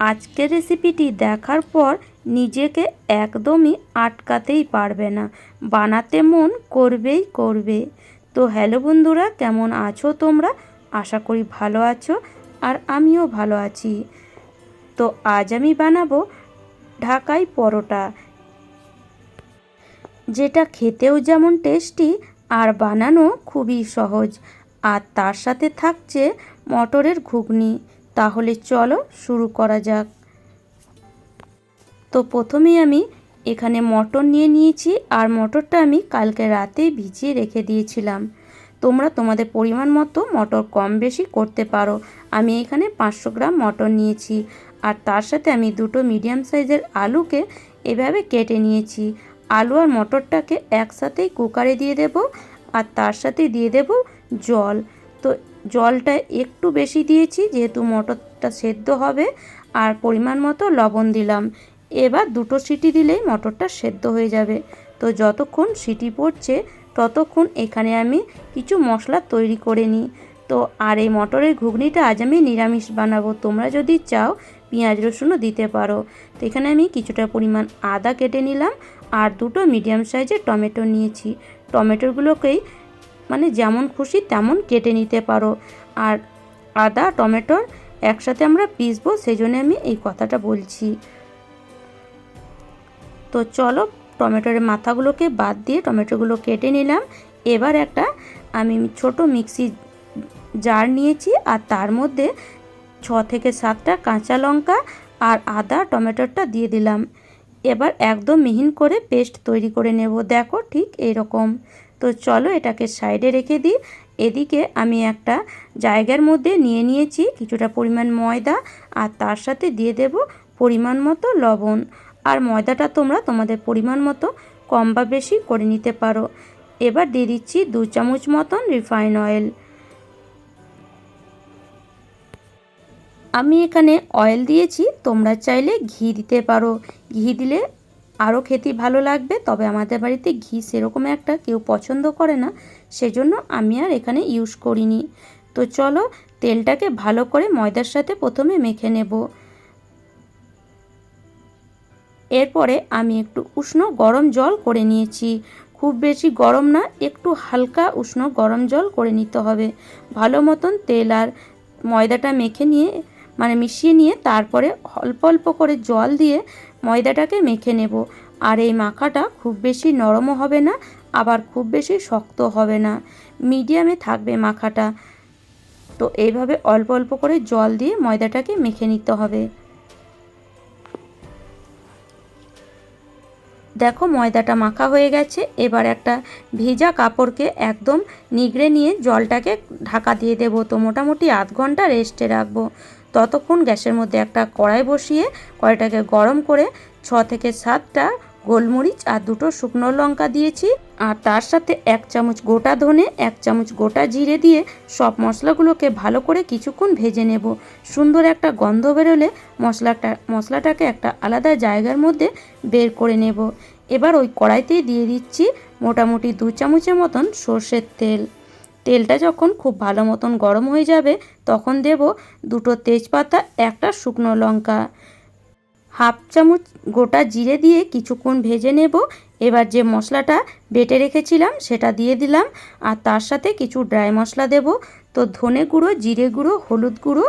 আজকের রেসিপিটি দেখার পর নিজেকে একদমই আটকাতেই পারবে না। বানাতে মন করবেই করবে। তো হ্যালো বন্ধুরা, কেমন আছো তোমরা? আশা করি ভালো আছো আর আমিও ভালো আছি। তো আজ আমি বানাবো ঢাকাই পরোটা। যেটা খেতেও যেমন টেস্টি আর বানানো খুবই সহজ। আর তার সাথে থাকছে মটরের ঘুগনি। তাহলে চলো শুরু করা যাক। তো প্রথমেই আমি এখানে মটর নিয়ে নিয়েছি, আর মটরটা আমি কালকে রাতে ভিজিয়ে রেখে দিয়েছিলাম। তোমরা তোমাদের পরিমাণ মতো মটর কম বেশি করতে পারো। আমি এখানে পাঁচশো গ্রাম মটর নিয়েছি, আর তার সাথে আমি দুটো মিডিয়াম সাইজের আলুকে এভাবে কেটে নিয়েছি। আলু আর মটরটাকে একসাথেই কুকারে দিয়ে দেব, আর তার সাথে দিয়ে দেব জল। তো জলটা একটু বেশি দিয়েছি, যেহেতু মটরটা সেদ্ধ হবে আর পরিমাণ মতো লবণ দিলাম। এবার দুটো সিটি দিলেই মটরটা সেদ্ধ হয়ে যাবে। তো যতক্ষণ সিটি পড়ছে, ততক্ষণ এখানে আমি কিছু মশলা তৈরি করে নিই। তো আর এই মটরের ঘুগনিটা আজ আমি নিরামিষ বানাবো। তোমরা যদি চাও, পেঁয়াজ রসুনও দিতে পারো। তো এখানে আমি কিছুটা পরিমাণ আদা কেটে নিলাম আর দুটো মিডিয়াম সাইজের টমেটো নিয়েছি। টমেটোগুলোকেই মানে যেমন খুশি তেমন কেটে নিতে পারো। আর আদা টমেটোর একসাথে আমরা পিসবো সেই জন্য আমি এই কথাটা বলছি। তো চলো, টমেটোর মাথাগুলোকে বাদ দিয়ে টমেটোগুলো কেটে নিলাম। এবার একটা আমি ছোট মিক্সি জার নিয়েছি, আর তার মধ্যে ছ থেকে সাতটা কাঁচা লঙ্কা আর আদা, টমেটোটা দিয়ে দিলাম। এবার একদম মিহিন করে পেস্ট তৈরি করে নেব। দেখো ঠিক এরকম তো চলো এটাকে সাইডে রেখে দিই। এদিকে আমি একটা জায়গার মধ্যে নিয়ে নিয়েছি কিছুটা পরিমাণ ময়দা আর তার সাথে দিয়ে দেব পরিমাণ মতো লবণ। আর ময়দাটা তোমরা তোমাদের পরিমাণ মতো কম বা বেশি করে নিতে পারো। এবার দিয়ে দিচ্ছি দু চামচ মতন রিফাইন অয়েল। আমি এখানে অয়েল দিয়েছি, তোমরা চাইলে ঘি দিতে পারো। ঘি দিলে আরও খেতে ভালো লাগবে, তবে আমাদের বাড়িতে ঘি সেরকম একটা কেউ পছন্দ করে না, সেজন্য আমি আর এখানে ইউজ করিনি। তো চলো, তেলটাকে ভালো করে ময়দার সাথে প্রথমে মেখে নেব। এরপরে আমি একটু উষ্ণ গরম জল করে নিয়েছি। খুব বেশি গরম না, একটু হালকা উষ্ণ গরম জল করে নিতে হবে। ভালো মতন তেল আর ময়দাটা মেখে নিয়ে মানে মিশিয়ে নিয়ে তারপরে অল্প অল্প করে জল দিয়ে ময়দাটাকে মেখে নেব। আর এই মাখাটা খুব বেশি নরমও হবে না, আবার খুব বেশি শক্ত হবে না। মিডিয়ামে থাকবে মাখাটা। তো এইভাবে অল্প অল্প করে জল দিয়ে ময়দাটাকে মেখে নিতে হবে। দেখো ময়দাটা মাখা হয়ে গেছে। এবার একটা ভেজা কাপড়কে একদম নিগড়ে নিয়ে জলটাকে ঢাকা দিয়ে দেবো। তো মোটামুটি আধ ঘণ্টা রেস্টে রাখব। ততক্ষণ গ্যাসের মধ্যে একটা কড়াই বসিয়ে কড়াইটাকে গরম করে ছ থেকে সাতটা গোলমরিচ আর দুটো শুকনো লঙ্কা দিয়েছি আর তার সাথে এক চামচ গোটা ধনে, এক চামচ গোটা জিরে দিয়ে সব মশলাগুলোকে ভালো করে কিছুক্ষণ ভেজে নেব। সুন্দর একটা গন্ধ বেরোলে মশলাটা, মশলাটাকে একটা আলাদা জায়গার মধ্যে বের করে নেব। এবার ওই কড়াইতেই দিয়ে দিচ্ছি মোটামুটি দু চামচের মতন সর্ষের তেল। তেলটা যখন খুব ভালো মতন গরম হয়ে যাবে, তখন দেব দুটো তেজপাতা, একটা শুকনো লঙ্কা। হাফ চামচ গোটা জিরে দিয়ে কিছুক্ষণ ভেজে নেব। এবার যে মশলাটা বেটে রেখেছিলাম, সেটা দিয়ে দিলাম। আর তার সাথে কিছু ড্রাই মশলা দেব। তো ধনে গুঁড়ো, জিরে গুঁড়ো, হলুদ গুঁড়ো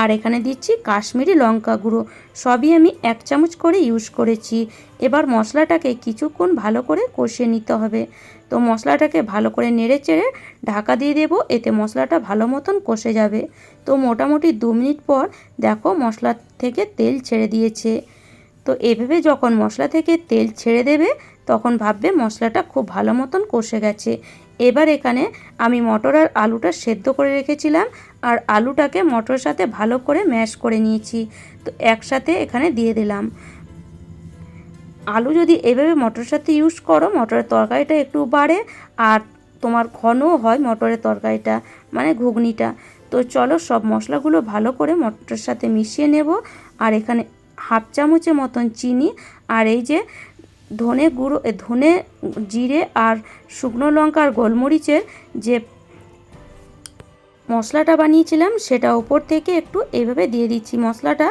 আর এখানে দিচ্ছি কাশ্মীরি লঙ্কা গুঁড়ো। সবই আমি এক চামচ করে ইউজ করেছি। এবার মশলাটাকে কিছুক্ষণ ভালো করে কষিয়ে নিতে হবে। তো মশলাটাকে ভালো করে নেড়ে চেড়ে ঢাকা দিয়ে দেবো, এতে মশলাটা ভালো মতন কষে যাবে। তো মোটামুটি দু মিনিট পর দেখো মশলা থেকে তেল ছেড়ে দিয়েছে। তো এভাবে যখন মশলা থেকে তেল ছেড়ে দেবে, তখন ভাববে মশলাটা খুব ভালো মতন কষে গেছে। এবার এখানে আমি মটর আর আলুটা সেদ্ধ করে রেখেছিলাম আর আলুটাকে মটরের সাথে ভালো করে ম্যাশ করে নিয়েছি। তো একসাথে এখানে দিয়ে দিলাম। আলু যদি এভাবে মটরের সাথে ইউজ করো, মটরের তরকারিটা একটু বাড়ে আর তোমার ঘনও হয় মটরের তরকারিটা মানে ঘুগনিটা। তো চলো সব মশলাগুলো ভালো করে মটরের সাথে মিশিয়ে নেব। আর এখানে হাফ চামচের মতন চিনি আর এই যে ধনে গুঁড়ো ধনে জিরে আর শুকনো লঙ্কা আর গোলমরিচের যে মশলাটা বানিয়েছিলাম, সেটা ওপর থেকে একটু এইভাবে দিয়ে দিচ্ছি। মশলাটা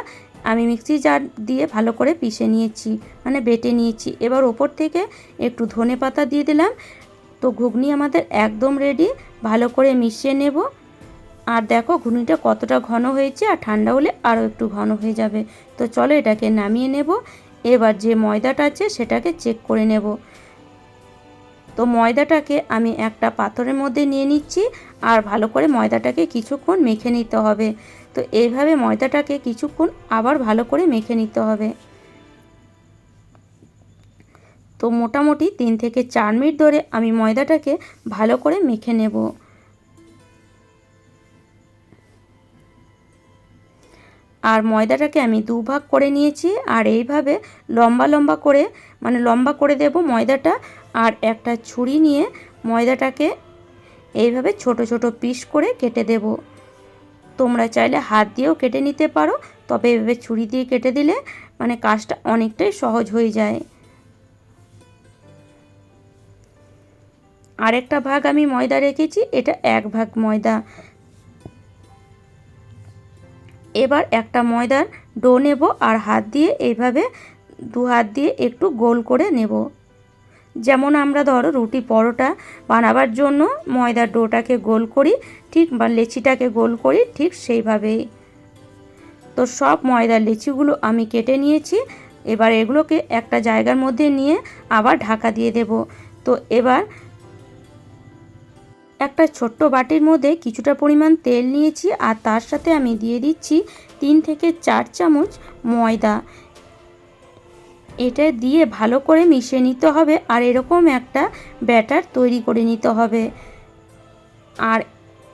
আমি মিক্সি জার দিয়ে ভালো করে পিষে নিয়েছি মানে বেটে নিয়েছি। এবার ওপর থেকে একটু ধনে পাতা দিয়ে দিলাম। তো ঘুগনি আমাদের একদম রেডি ভালো করে মিশিয়ে নেব। আর দেখো ঘুগনিটা কতটা ঘন হয়েছে, আর ঠান্ডা হলে আরও একটু ঘন হয়ে যাবে। তো চলো এটাকে নামিয়ে নেব। এবার যে ময়দাটা আছে সেটাকে চেক করে নেব। তো ময়দাটাকে আমি একটা পাথরের মধ্যে নিয়ে নিচ্ছি আর ভালো করে ময়দাটাকে কিছুক্ষণ মেখে নিতে হবে। তো এইভাবে ময়দাটাকে কিছুক্ষণ আবার ভালো করে মেখে নিতে হবে। তো মোটামুটি তিন থেকে চার মিনিট ধরে আমি ময়দাটাকে ভালো করে মেখে নেব। আর ময়দাটাকে আমি দুভাগ করে নিয়েছি আর এইভাবে লম্বা লম্বা করে মানে লম্বা করে দেব ময়দাটা আর একটা ছুরি নিয়ে ময়দাটাকে এইভাবে ছোট ছোট পিস করে কেটে দেব। তোমরা চাইলে হাত দিয়েও কেটে নিতে পারো, তবে এভাবে ছুরি দিয়ে কেটে দিলে মানে কাজটা অনেকটাই সহজ হয়ে যায়। আরেকটা ভাগ আমি ময়দা রেখেছি, এটা এক ভাগ ময়দা। এবার একটা ময়দার ডো নেব আর হাত দিয়ে এইভাবে দু হাত দিয়ে একটু গোল করে নেব। যেমন আমরা ধরো রুটি পরোটা বানাবার জন্য ময়দার ডোটাকে গোল করি, ঠিক বা লেচিটাকে গোল করি, ঠিক সেইভাবেই। তো সব ময়দার লেচিগুলো আমি কেটে নিয়েছি। এবার এগুলোকে একটা জায়গার মধ্যে নিয়ে আবার ঢাকা দিয়ে দেব। তো এবার একটা ছোট্ট বাটির মধ্যে কিছুটা পরিমাণ তেল নিয়েছি আর তার সাথে আমি দিয়ে দিচ্ছি তিন থেকে চার চামচ ময়দা। এটা দিয়ে ভালো করে মিশিয়ে নিতে হবে আর এরকম একটা ব্যাটার তৈরি করে নিতে হবে। আর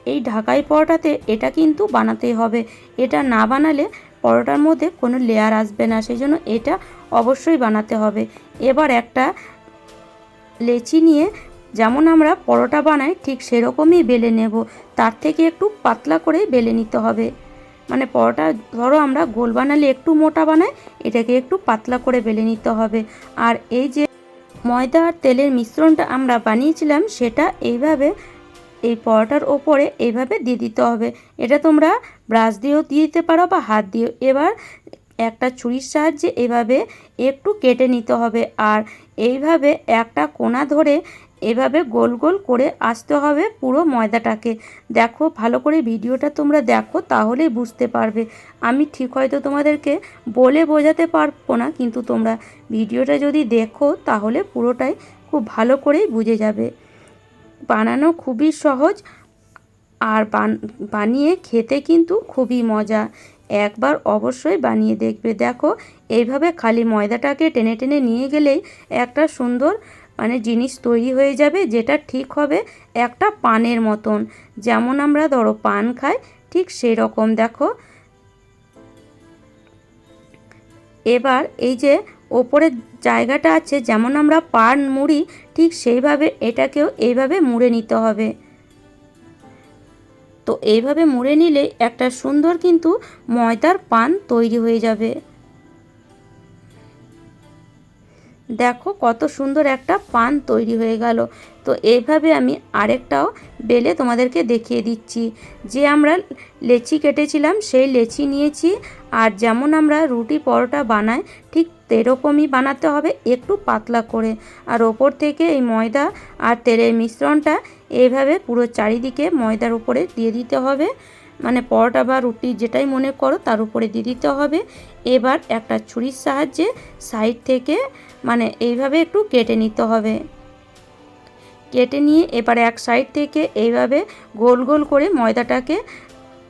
এই ঢাকাই পরোটাতে এটা কিন্তু বানাতেই হবে। এটা না বানালে পরোটার মধ্যে কোনো লেয়ার আসবে না সেই জন্য এটা অবশ্যই বানাতে হবে। এবার একটা লেচি নিয়ে যেমন আমরা পরোটা বানাই, ঠিক সেরকমই বেলে নেব। তার থেকে একটু পাতলা করে বেলে নিতে হবে। মানে পরোটা ধরো আমরা গোল বানালে একটু মোটা বানাই, এটাকে একটু পাতলা করে বেলে নিতে হবে। আর এই যে ময়দা আর তেলের মিশ্রণটা আমরা বানিয়েছিলাম, সেটা এইভাবে এই পরোটার ওপরে এইভাবে দিয়ে দিতে হবে। এটা তোমরা ব্রাশ দিয়েও দিয়ে দিতে পারো বা হাত দিয়েও। এবার একটা ছুরির সাহায্যে এভাবে একটু কেটে নিতে হবে। আর এইভাবে একটা কোনা ধরে এভাবে গোল গোল করে আসতে হবে পুরো ময়দাটাকে। দেখো, ভালো করে ভিডিওটা তোমরা দেখো, তাহলেই বুঝতে পারবে। আমি ঠিক হয়তো তোমাদেরকে বলে বোঝাতে পারব না, কিন্তু তোমরা ভিডিওটা যদি দেখো, তাহলে পুরোটাই খুব ভালো করেই বুঝে যাবে। বানানো খুবই সহজ, আর বানিয়ে খেতে কিন্তু খুবই মজা। একবার অবশ্যই বানিয়ে দেখবে। দেখো, এইভাবে খালি ময়দাটাকে টেনে টেনে নিয়ে গেলেই একটা সুন্দর মানে জিনিস তৈরি হয়ে যাবে যেটা ঠিক হবে একটা পানের মতন। যেমন আমরা ধরো পান খাই, ঠিক সেই রকম দেখো। এবার এই যে ওপরের জায়গাটা আছে, যেমন আমরা পান মুড়ি, ঠিক সেইভাবে এটাকেও এইভাবে মুড়ে নিতে হবে। তো এইভাবে মুড়ে নিলে একটা সুন্দর কিন্তু ময়দার পান তৈরি হয়ে যাবে। দেখো কত সুন্দর একটা পান তৈরি হয়ে গেল। তো এইভাবে আমি আরেকটাও বেলে তোমাদেরকে দেখিয়ে দিচ্ছি। যে আমরা লেচি কেটেছিলাম, সেই লেচি নিয়েছি। আর যেমন আমরা রুটি পরোটা বানাই, ঠিক তেরকমই বানাতে হবে একটু পাতলা করে। আর ওপর থেকে এই ময়দা আর তেলের মিশ্রণটা এইভাবে পুরো চারিদিকে ময়দার উপরে দিয়ে দিতে হবে। মানে পরোটা বা রুটি যেটাই মনে করো, তার উপরে দিয়ে দিতে হবে। এবার একটা ছুরির সাহায্যে সাইড থেকে মানে এইভাবে একটু কেটে নিতে হবে। কেটে নিয়ে এবার এক সাইড থেকে এইভাবে গোল গোল করে ময়দাটাকে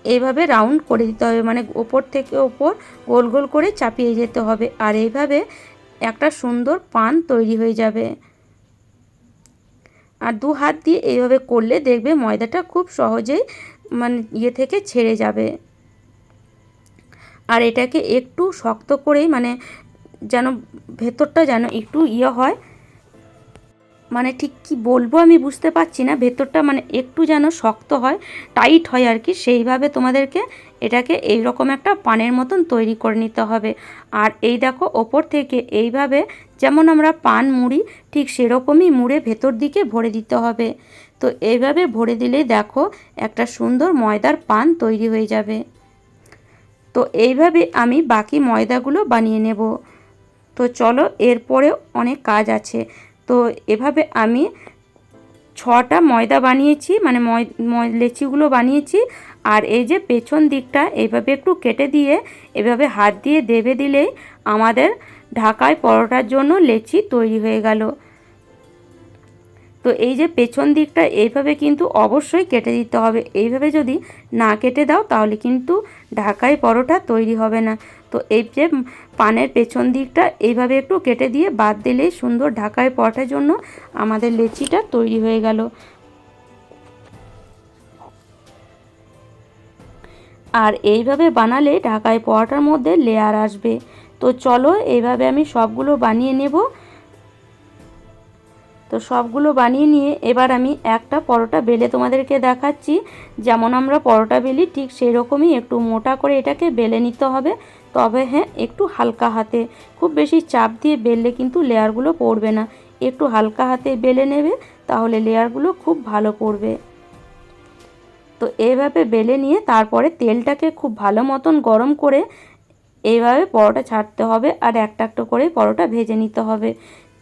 এইভাবে রাউন্ড করে দিতে হবে। মানে ওপর থেকে ওপর গোল গোল করে চাপিয়ে যেতে হবে। আর এইভাবে একটা সুন্দর পান তৈরি হয়ে যাবে। আর দু হাত দিয়ে এইভাবে করলে দেখবে ময়দাটা খুব সহজেই মানে ইয়ে থেকে ছেড়ে যাবে। আর এটাকে একটু শক্ত করেই মানে যেন ভেতরটা যেন একটু ইয়ে হয়। মানে ঠিক কি বলব আমি বুঝতে পারছি না। ভেতরটা মানে একটু যেন শক্ত হয়, টাইট হয় আর কি, সেইভাবে তোমাদেরকে এটাকে এই রকম একটা পানের মতন তৈরি করে নিতে হবে। আর এই দেখো, ওপর থেকে এইভাবে যেমন আমরা পান মুড়ি, ঠিক সেরকমই মুড়ে ভেতর দিকে ভরে দিতে হবে। তো এইভাবে ভরে দিলেই দেখো একটা সুন্দর ময়দার পান তৈরি হয়ে যাবে। তো এইভাবে আমি বাকি ময়দাগুলো বানিয়ে নেব। তো চলো এরপরেও অনেক কাজ আছে। তো এভাবে আমি ছটা ময়দা বানিয়েছি মানে ময় লেচিগুলো বানিয়েছি। আর এই যে পেছন দিকটা এইভাবে একটু কেটে দিয়ে এভাবে হাত দিয়ে দেবে দিলেই আমাদের ঢাকায় পরোটার জন্য লেচি তৈরি হয়ে গেল। তো এই যে পেছন দিকটা এইভাবে কিন্তু অবশ্যই কেটে দিতে হবে। এইভাবে যদি না কেটে দাও, তাহলে কিন্তু ঢাকায় পরোটা তৈরি হবে না। তো এই যে পানের পেছন দিকটা এইভাবে একটু কেটে দিয়ে বাদ দিলেই সুন্দর ঢাকায় পরোটার জন্য আমাদের লেচিটা তৈরি হয়ে গেল। আর এইভাবে বানালে ঢাকায় পরোটার মধ্যে লেয়ার আসবে। তো চলো এইভাবে আমি সবগুলো বানিয়ে নেব। তো সবগুলো বানিয়ে নিয়ে এবার আমি একটা পরোটা বেলে তোমাদেরকে দেখাচ্ছি। যেমন আমরা পরোটা বেলি ঠিক সেই রকমই একটু মোটা করে এটাকে বেলে নিতে হবে। তবে হ্যাঁ একটু হালকা হাতে। খুব বেশি চাপ দিয়ে বেললে কিন্তু লেয়ারগুলো পড়বে না। একটু হালকা হাতে বেলে নেবে, তাহলে লেয়ারগুলো খুব ভালো পড়বে। তো এইভাবে বেলে নিয়ে তারপরে তেলটাকে খুব ভালো মতন গরম করে এইভাবে পরোটা ছাড়তে হবে আর একটা একটা করে পরোটা ভেজে নিতে হবে।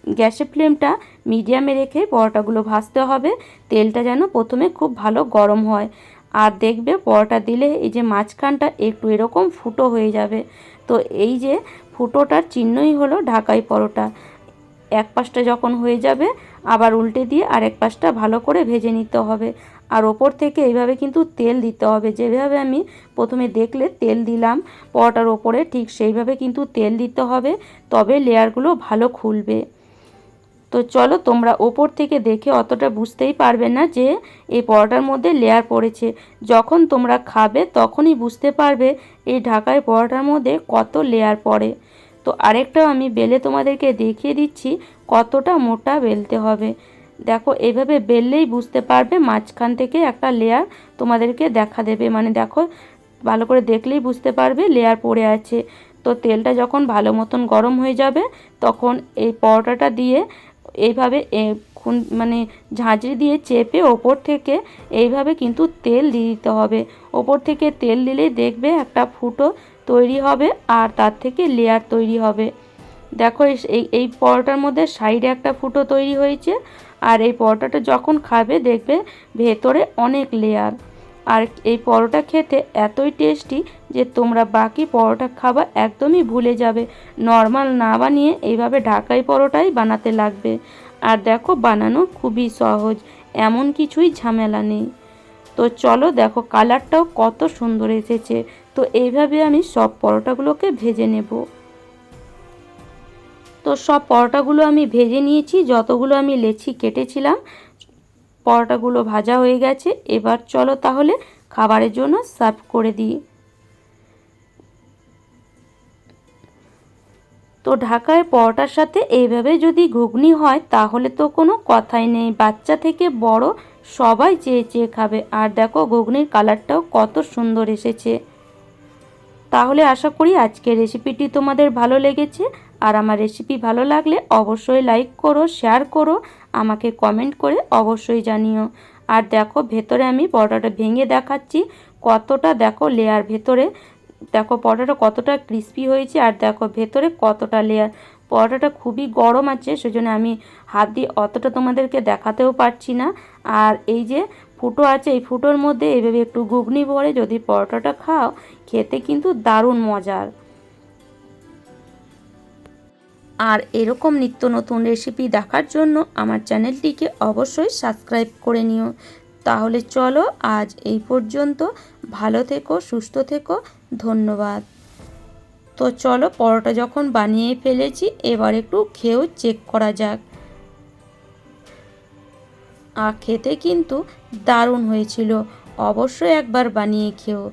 গ্যাসের ফ্লেমটা মিডিয়ামে রেখে পরোটাগুলো ভাজতে হবে। তেলটা যেন প্রথমে খুব ভালো গরম হয়। আর দেখবে পরোটা দিলে এই যে মাঝখানটা একটু এরকম ফুটো হয়ে যাবে। তো এই যে ফুটোটার চিহ্নই হলো ঢাকাই পরোটা। এক পাশটা যখন হয়ে যাবে, আবার উল্টে দিয়ে আরেক পাশটা ভালো করে ভেজে নিতে হবে। আর ওপর থেকে এইভাবে কিন্তু তেল দিতে হবে। যেভাবে আমি প্রথমে দেখলে তেল দিলাম, পরোটার ওপরে ঠিক সেইভাবে কিন্তু তেল দিতে হবে। তবে লেয়ারগুলো ভালো খুলবে। তো চলো তোমরা ওপর থেকে দেখে অতটা বুঝতেই পারবে না যে এই পরোটার মধ্যে লেয়ার পড়েছে। যখন তোমরা খাবে তখনই বুঝতে পারবে এই ঢাকায় পরোটার মধ্যে কত লেয়ার পড়ে। তো আরেকটাও আমি বেলে তোমাদেরকে দেখিয়ে দিচ্ছি কতটা মোটা বেলতে হবে। দেখো এইভাবে বেললেই বুঝতে পারবে মাঝখান থেকে একটা লেয়ার তোমাদেরকে দেখা দেবে। মানে দেখো, ভালো করে দেখলেই বুঝতে পারবে লেয়ার পড়ে আছে। তো তেলটা যখন ভালো মতন গরম হয়ে যাবে, তখন এই পরোটাটা দিয়ে এইভাবে খুন মানে ঝাঁঝরি দিয়ে চেপে ওপর থেকে এইভাবে কিন্তু তেল দিয়ে দিতে হবে। ওপর থেকে তেল দিলেই দেখবে একটা ফুটো তৈরি হবে আর তার থেকে লেয়ার তৈরি হবে। দেখো এই এই পরোটার মধ্যে সাইডে একটা ফুটো তৈরি হয়েছে আর এই পরোটাটা যখন খাবে দেখবে ভেতরে অনেক লেয়ার আর এই পরোটা খেতে এতই টেস্টি যে তোমরা বাকি পরোটা খাবা একদমই ভুলে যাবে। নর্মাল না বানিয়ে এইভাবে ঢাকাই পরোটাই বানাতে লাগবে। আর দেখো বানানো খুবই সহজ, এমন কিছুই ঝামেলা নেই। তো চলো দেখো কালারটাও কত সুন্দর এসেছে। তো এইভাবে আমি সব পরোটাগুলোকে ভেজে নেব। তো সব পরোটাগুলো আমি ভেজে নিয়েছি, যতগুলো আমি লেচি কেটেছিলাম পরোটাগুলো ভাজা হয়ে গেছে। এবার চলো তাহলে খাবারের জন্য সার্ভ করে দিই। তো ঢাকায় পরোটার সাথে এইভাবে যদি ঘুগনি হয়, তাহলে তো কোনো কথাই নেই। বাচ্চা থেকে বড় সবাই চেয়ে চেয়ে খাবে। আর দেখো ঘুগনির কালারটাও কত সুন্দর এসেছে। তাহলে আশা করি আজকের রেসিপিটি তোমাদের ভালো লেগেছে। আর আমার রেসিপি ভালো লাগলে অবশ্যই লাইক করো, শেয়ার করো। আমাকে কমেন্ট করে অবশ্যই জানিও। আর দেখো, ভেতরে আমি পরোটাটা ভেঙে দেখাচ্ছি। কতটা দেখো লেয়ার ভেতরে। দেখো, পরোটাটা কতটা ক্রিস্পি হয়েছে আর দেখো, ভেতরে কতটা লেয়ার পরোটাটা খুবই গরম আছে, সেজন্য আমি হাত দিয়ে অতটা তোমাদেরকে দেখাতেও পারছি না। আর এই যে ফুটো আছে, এই ফুটোর মধ্যে এইভাবে একটু ঘুগনি ভরে যদি পরোটাটা খাও, খেতে কিন্তু দারুণ মজার। আর এরকম নিত্য নতুন রেসিপি দেখার জন্য আমার চ্যানেলটিকে অবশ্যই সাবস্ক্রাইব করে নিও। তাহলে চলো আজ এই পর্যন্ত। ভালো থেকো, সুস্থ থেকো। ধন্যবাদ। তো চলো পরোটা যখন বানিয়ে ফেলেছি, এবার একটু খেয়েও চেক করা যাক। আর খেতে কিন্তু দারুণ হয়েছিল। অবশ্যই একবার বানিয়ে খেও।